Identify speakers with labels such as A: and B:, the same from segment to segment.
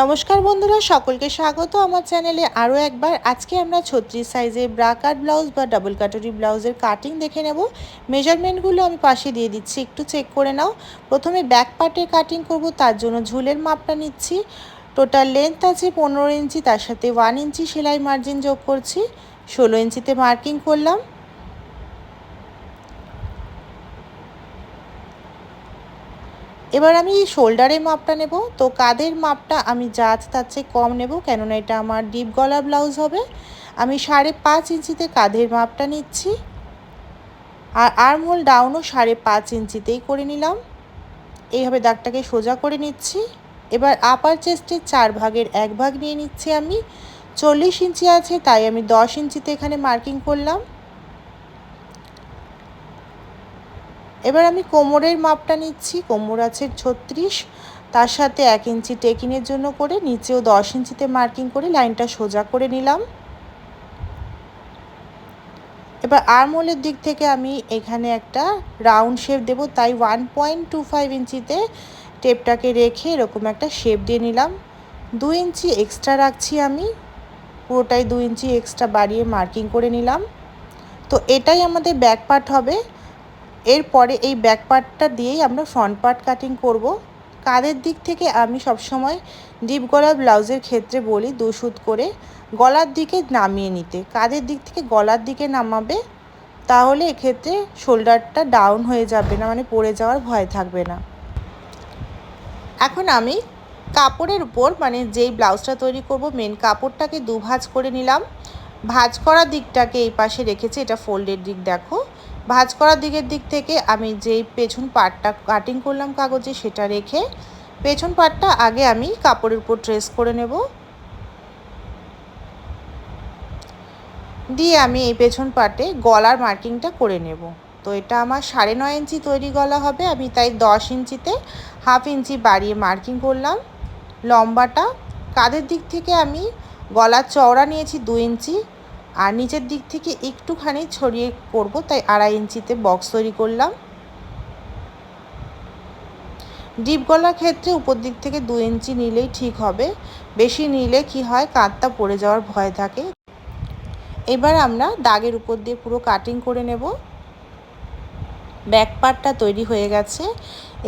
A: নমস্কার বন্ধুরা, সকলকে স্বাগত। আমার চ্যানেলে আরও একবার আজকে আমরা ছত্রিশ সাইজের ব্রা কাট ব্লাউজ বা ডাবল কাটরি ব্লাউজের কাটিং দেখে নেব। মেজারমেন্টগুলো আমি পাশে দিয়ে দিচ্ছি, একটু চেক করে নাও। প্রথমে ব্যাক পার্টের কাটিং করব, তার জন্য ঝুলের মাপটা নিচ্ছি। টোটাল লেন্থ আছে পনেরো ইঞ্চি, তার সাথে ওয়ান ইঞ্চি সেলাই মার্জিন যোগ করছি। ষোলো ইঞ্চিতে মার্কিং করলাম। এবার আমি শোল্ডারের মাপটা নেব। তো কাদের মাপটা আমি যা তার চেয়ে কম নেব, কেননা এটা আমার ডিপ গলা ব্লাউজ হবে। আমি সাড়ে পাঁচ ইঞ্চিতে কাঁধের মাপটা নিচ্ছি। আর আর্মহোল ডাউনও সাড়ে পাঁচ ইঞ্চিতেই করে নিলাম। এইভাবে দাগটাকে সোজা করে নিচ্ছি। এবার আপার চেস্টের চার ভাগের এক ভাগ নিয়ে নিচ্ছি আমি। চল্লিশ ইঞ্চি আছে, তাই আমি দশ ইঞ্চিতে এখানে মার্কিং করলাম। এবার আমি কোমরের মাপটা নিচ্ছি, কোমর আছে ছত্রিশ, তার সাথে এক ইঞ্চি টেকিনের জন্য করে, নিচেও দশ ইঞ্চিতে মার্কিং করে লাইনটা সোজা করে নিলাম। এবার আর্মোলের দিক থেকে আমি এখানে একটা রাউন্ড শেপ দেব, তাই ওয়ান পয়েন্ট টু ফাইভ ইঞ্চিতে টেপটাকে রেখে এরকম একটা শেপ দিয়ে নিলাম। দু ইঞ্চি এক্সট্রা রাখছি আমি, পুরোটাই দু ইঞ্চি এক্সট্রা বাড়িয়ে মার্কিং করে নিলাম। তো এটাই আমাদের ব্যাক পার্ট হবে। এরপরে এই ব্যাক পার্টটা দিয়েই আমরা ফ্রন্ট পার্ট কাটিং করব। কাদের দিক থেকে আমি সবসময় ডিপ গলা ব্লাউজের ক্ষেত্রে বলি দু সুত করে, গলার দিকে নামিয়ে নিতে। কাদের দিক থেকে গলার দিকে নামাবে, তাহলে এক্ষেত্রে শোল্ডারটা ডাউন হয়ে যাবে না মানে পড়ে যাওয়ার ভয় থাকবে না। এখন আমি কাপড়ের উপর মানে যেই ব্লাউজটা তৈরি করব মেন কাপড়টাকে দু ভাঁজ করে নিলাম। ভাঁজ করা দিকটাকে এই পাশে রেখেছি, এটা ফোল্ডের দিক দেখো। ভাজ করার দিকের দিক থেকে আমি যেই পেছন পাটটা কাটিং করলাম কাগজে সেটা রেখে পেছন পাটটা আগে আমি কাপড়ের উপর ট্রেস করে নেব। দিয়ে আমি এই পেছন পাটে গলার মার্কিংটা করে নেব। তো এটা আমার সাড়ে নয় ইঞ্চি তৈরি গলা হবে, আমি তাই দশ ইঞ্চিতে হাফ ইঞ্চি বাড়িয়ে মার্কিং করলাম। লম্বাটা কাদের দিক থেকে আমি গলার চওড়া নিয়েছি দু ইঞ্চি আর নিচের দিক থেকে একটুখানি ছড়িয়ে করব তাই আড়াই ইঞ্চিতে বক্স তৈরি করলাম। ডিপ গলার ক্ষেত্রে উপর দিক থেকে দু ইঞ্চি নিলেই ঠিক হবে। বেশি নিলে কি হয়, কাঁধটা পড়ে যাওয়ার ভয় থাকে। এবার আমরা দাগের উপর দিয়ে পুরো কাটিং করে নেব। ব্যাক পার্টটা তৈরি হয়ে গেছে।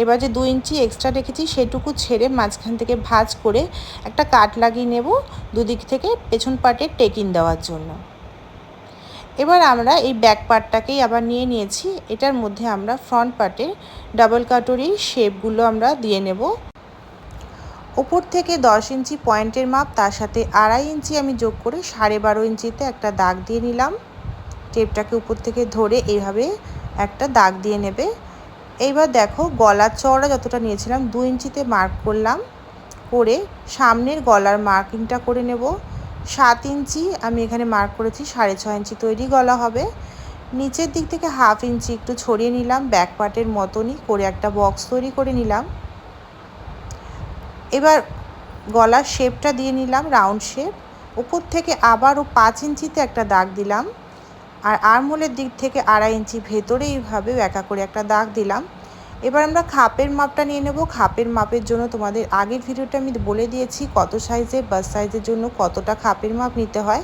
A: এবার যে দু ইঞ্চি এক্সট্রা রেখেছি, সেটুকু ছেড়ে মাঝখান থেকে ভাজ করে একটা কাট লাগিয়ে নেব দুদিক থেকে পেছন পার্টে টেকিন দেওয়ার জন্য। এবার আমরা এই ব্যাক পার্টটাকেই আবার নিয়ে নিয়েছি। এটার মধ্যে আমরা ফ্রন্ট পার্টে ডাবল কাটরির শেপগুলো আমরা দিয়ে নেব। উপর থেকে দশ ইঞ্চি পয়েন্টের মাপ, তার সাথে আড়াই ইঞ্চি আমি যোগ করে সাড়ে বারো ইঞ্চিতে একটা দাগ দিয়ে নিলাম। টেপটাকে উপর থেকে ধরে এইভাবে একটা দাগ দিয়ে নেবে। এইবার দেখো গলার চওড়া যতটা নিয়েছিলাম, দু ইঞ্চিতে মার্ক করলাম। করে সামনের গলার মার্কিংটা করে নেব। সাত ইঞ্চি, আমি এখানে মার্ক করেছি, সাড়ে ছয় ইঞ্চি তৈরি গলা হবে। নিচের দিক থেকে হাফ ইঞ্চি একটু ছড়িয়ে নিলাম ব্যাক পার্টের মতনই করে একটা বক্স তৈরি করে নিলাম। এবার গলার শেপটা দিয়ে নিলাম রাউন্ড শেপ উপর থেকে আবারও পাঁচ ইঞ্চিতে একটা দাগ দিলাম। আর আর্মহোলের দিক থেকে আড়াই ইঞ্চি ভেতরে এইভাবে একা করে একটা দাগ দিলাম। এবার আমরা খাপের মাপটা নিয়ে নেব। খাপের মাপের জন্য তোমাদের আগের ভিডিওটা আমি বলে দিয়েছি কত সাইজে বাস সাইজের জন্য কতটা খাপের মাপ নিতে হয়।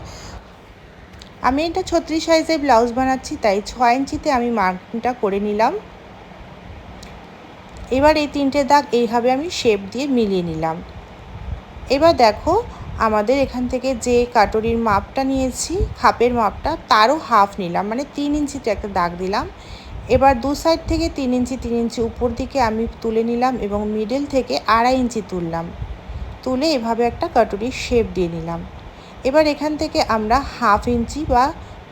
A: আমি এটা ছত্রিশ সাইজের ব্লাউজ বানাচ্ছি, তাই ছয় ইঞ্চিতে আমি মার্কিংটা করে নিলাম। এবার এই তিনটে দাগ এইভাবে আমি শেপ দিয়ে মিলিয়ে নিলাম। এবার দেখো আমাদের এখান থেকে যে কাটরির মাপটা নিয়েছি, খাপের মাপটা তারও হাফ নিলাম মানে তিন ইঞ্চিতে একটা দাগ দিলাম। এবার দু সাইড থেকে তিন ইঞ্চি তিন ইঞ্চি উপর দিকে আমি তুলে নিলাম এবং মিডল থেকে আড়াই ইঞ্চি তুললাম। তুলে এভাবে একটা কাটুরির শেপ দিয়ে নিলাম। এবার এখান থেকে আমরা হাফ ইঞ্চি বা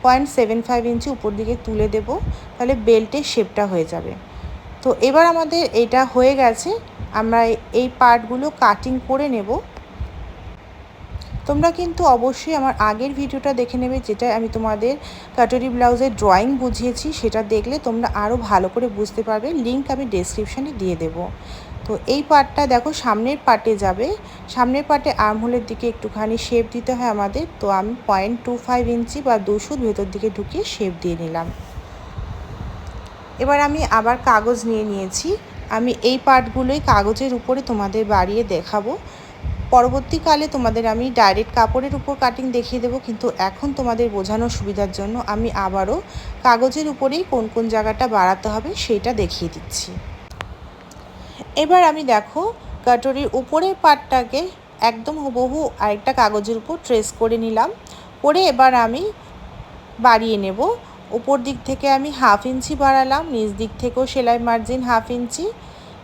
A: পয়েন্ট সেভেন ফাইভ ইঞ্চি উপর দিকে তুলে দেব, তাহলে বেল্টের শেপটা হয়ে যাবে। তো এবার আমাদের এটা হয়ে গেছে, আমরা এই পার্টগুলো কাটিং করে নেব তোমরা কিন্তু অবশ্যই আমার আগের ভিডিওটা দেখে নেবে যেটা আমি তোমাদের কাটরি ব্লাউজের ড্রয়িং বুঝিয়েছি, সেটা দেখলে তোমরা আরও ভালো করে বুঝতে পারবে। লিঙ্ক আমি ডেসক্রিপশানে দিয়ে দেব। তো এই পার্টটা দেখো, সামনের পার্টে যাবে। সামনের পার্টে আর্মহোলের দিকে একটুখানি শেপ দিতে হয় আমাদের। তো আমি পয়েন্ট টু ফাইভ ইঞ্চি বা দুশো ভেতর দিকে ঢুকিয়ে শেপ দিয়ে নিলাম। এবার আমি আবার কাগজ নিয়ে নিয়েছি। আমি এই পার্টগুলোই কাগজের উপরে তোমাদের বাড়িয়ে দেখাবো। পরবর্তীকালে তোমাদের আমি ডাইরেক্ট কাপড়ের উপর কাটিং দেখিয়ে দেবো, কিন্তু এখন তোমাদের বোঝানোর সুবিধার জন্য আমি আবারও কাগজের উপরেই কোন কোন জায়গাটা বাড়াতে হবে সেটা দেখিয়ে দিচ্ছি। এবার আমি দেখো কাটরির উপরের পাটটাকে একদম হুবহু আরেকটা কাগজের উপর ট্রেস করে নিলাম, করে এবার আমি বাড়িয়ে নেব। উপর দিক থেকে আমি হাফ ইঞ্চি বাড়ালাম, নিচ দিক থেকেও সেলাই মার্জিন হাফ ইঞ্চি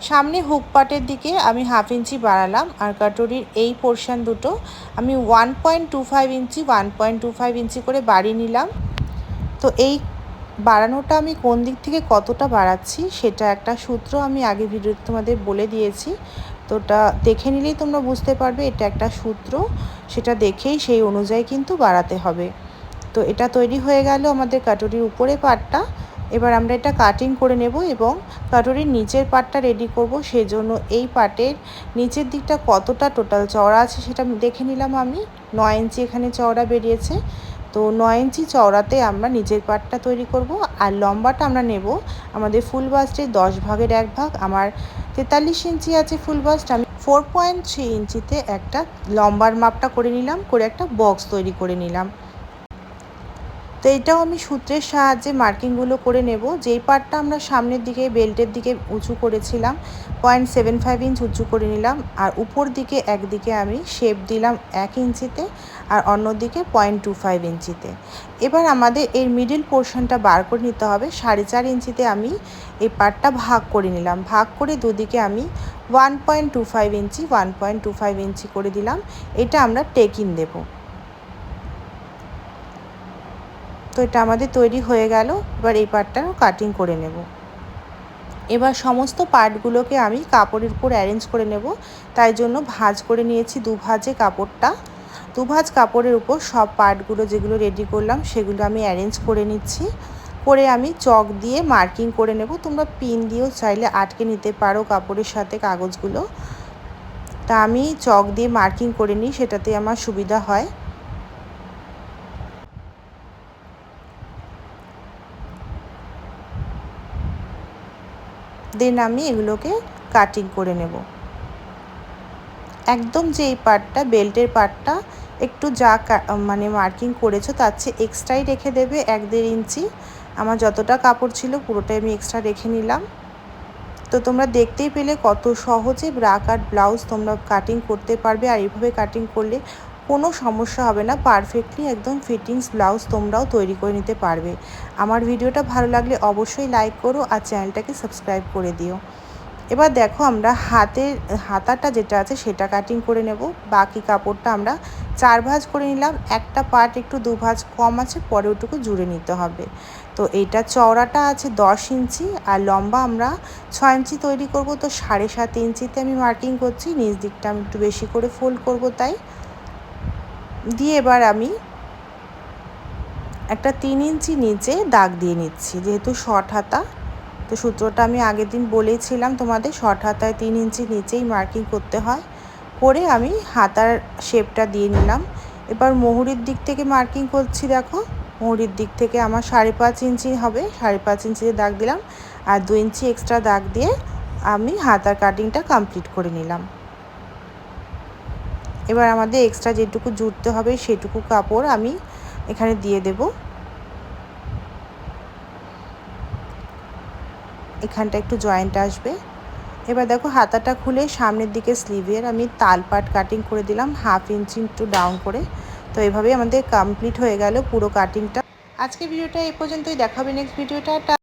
A: সামনে হুক পাটের দিকে আমি হাফ ইঞ্চি বাড়ালাম আর কাটরির এই পোর্শান দুটো আমি one point two five inch one point two five inch করে বাড়িয়ে নিলাম। তো এই বাড়ানোটা আমি কোন দিক থেকে কতটা বাড়াচ্ছি সেটা একটা সূত্র আমি আগে ভিডিওতে তোমাদের বলে দিয়েছি। তো ওটা দেখে নিলেই তোমরা বুঝতে পারবে এটা একটা সূত্র, সেটা দেখেই সেই অনুযায়ী কিন্তু বাড়াতে হবে। তো এটা তৈরি হয়ে গেল আমাদের কাটুরির উপরে পাটটা এবার আমরা এটা কাটিং করে নেব এবং কাটুরির নিচের পাটটা রেডি করব। সেজন্য এই পাটের নিচের দিকটা কতটা টোটাল চওড়া আছে সেটা দেখে নিলাম আমি। নয় ইঞ্চি এখানে চওড়া বেরিয়েছে। তো নয় ইঞ্চি চওড়াতে আমরা নিচের পাটটা তৈরি করব আর লম্বাটা আমরা নেব আমাদের ফুল বাস্টের দশ ভাগের এক ভাগ। আমার তেতাল্লিশ ইঞ্চি আছে ফুল বাস্ট আমি ফোর পয়েন্ট থ্রি ইঞ্চিতে একটা লম্বার মাপটা করে নিলাম, করে একটা বক্স তৈরি করে নিলাম। তো এটাও আমি সূত্রের সাহায্যে মার্কিংগুলো করে নেব। যেই পার্টটা আমরা সামনের দিকে, বেল্টের দিকে উঁচু করেছিলাম পয়েন্ট সেভেন ফাইভ ইঞ্চ উঁচু করে নিলাম, আর উপর দিকে একদিকে আমি শেপ দিলাম এক ইঞ্চিতে আর অন্যদিকে পয়েন্ট টু ফাইভ ইঞ্চিতে এবার আমাদের এর মিডিল পোর্শনটা বার করে নিতে হবে। সাড়ে চার ইঞ্চিতে আমি এই পার্টটা ভাগ করে নিলাম। ভাগ করে দুদিকে আমি one point two five inch one point two five inch করে দিলাম। এটা আমরা টেকিন দেবো। তো এটা আমাদের তৈরি হয়ে গেল, এবার এই পার্টটা কাটিং করে নেব। এবার সমস্ত পার্টগুলোকে আমি কাপড়ের উপর অ্যারেঞ্জ করে নেব, তাই জন্য ভাঁজ করে নিয়েছি দু ভাঁজে কাপড়টা। দু ভাঁজ কাপড়ের উপর সব পার্টগুলো যেগুলো রেডি করলাম, সেগুলো আমি অ্যারেঞ্জ করে নিচ্ছি। করে আমি চক দিয়ে মার্কিং করে নেব। তোমরা পিন দিয়েও চাইলে আটকে নিতে পারো কাপড়ের সাথে কাগজগুলো। তা আমি চক দিয়ে মার্কিং করে নিই, সেটাতে আমার সুবিধা হয়। দেন আমি এগুলোকে কাটিং করে নেব। একদম যে এই পার্টটা বেল্টের পার্টটা একটু যা মানে মার্কিং করেছ তার চেয়ে এক্সট্রাই রেখে দেবে এক দেড় ইঞ্চি। আমার যতটা কাপড় ছিল পুরোটাই আমি এক্সট্রা রেখে নিলাম। তো তোমরা দেখতেই পেলে কত সহজে ব্রা কাট ব্লাউজ তোমরা কাটিং করতে পারবে। আর এইভাবে কাটিং করলে কোনো সমস্যা হবে না পারফেক্টলি একদম ফিটিংস ব্লাউজ তোমরাও তৈরি করে নিতে পারবে। আমার ভিডিওটা ভালো লাগলে অবশ্যই লাইক করো আর চ্যানেলটাকে সাবস্ক্রাইব করে দিও। এবার দেখো আমরা হাতের, হাতাটা যেটা আছে সেটা কাটিং করে নেব। বাকি কাপড়টা আমরা চার ভাঁজ করে নিলাম। একটা পার্ট একটু দু ভাঁজ কম আছে, পরে ওটুকু জুড়ে নিতে হবে। তো এইটা চওড়াটা আছে দশ ইঞ্চি আর লম্বা আমরা ছয় ইঞ্চি তৈরি করব। তো সাড়ে সাত ইঞ্চিতে আমি মার্কিং করছি। নিচ দিকটা আমি একটু বেশি করে ফোল্ড করব তাই। দিয়ে এবার আমি একটা তিন ইঞ্চি নিচে দাগ দিয়ে নিচ্ছি। যেহেতু শর্ট হাতা, তো সূত্রটা আমি আগের দিন বলেইছিলাম তোমাদের, শর্ট হাতায় তিন ইঞ্চি নিচেই মার্কিং করতে হয়। করে আমি হাতার শেপটা দিয়ে নিলাম। এবার মোহরির দিক থেকে মার্কিং করছি দেখো। মোহরির দিক থেকে আমার সাড়ে পাঁচ ইঞ্চি হবে, সাড়ে পাঁচ ইঞ্চিতে দাগ দিলাম। আর দু ইঞ্চি এক্সট্রা দাগ দিয়ে আমি হাতার কাটিংটা কমপ্লিট করে নিলাম। এবার আমাদের এক্সট্রা যেটুকু জুড়তে হবে সেটুকু কাপড় আমি এখানে দিয়ে দেব। এখানটা একটু জয়েন্ট আসবে। এবার দেখো হাতাটা খুলে সামনের দিকে স্লিভের আমি তাল পাট কাটিং করে দিলাম হাফ ইঞ্চি একটু ডাউন করে। তো এভাবেই আমাদের কমপ্লিট হয়ে গেল পুরো কাটিংটা আজকে ভিডিওটা এই পর্যন্তই দেখাবে নেক্সট ভিডিওটা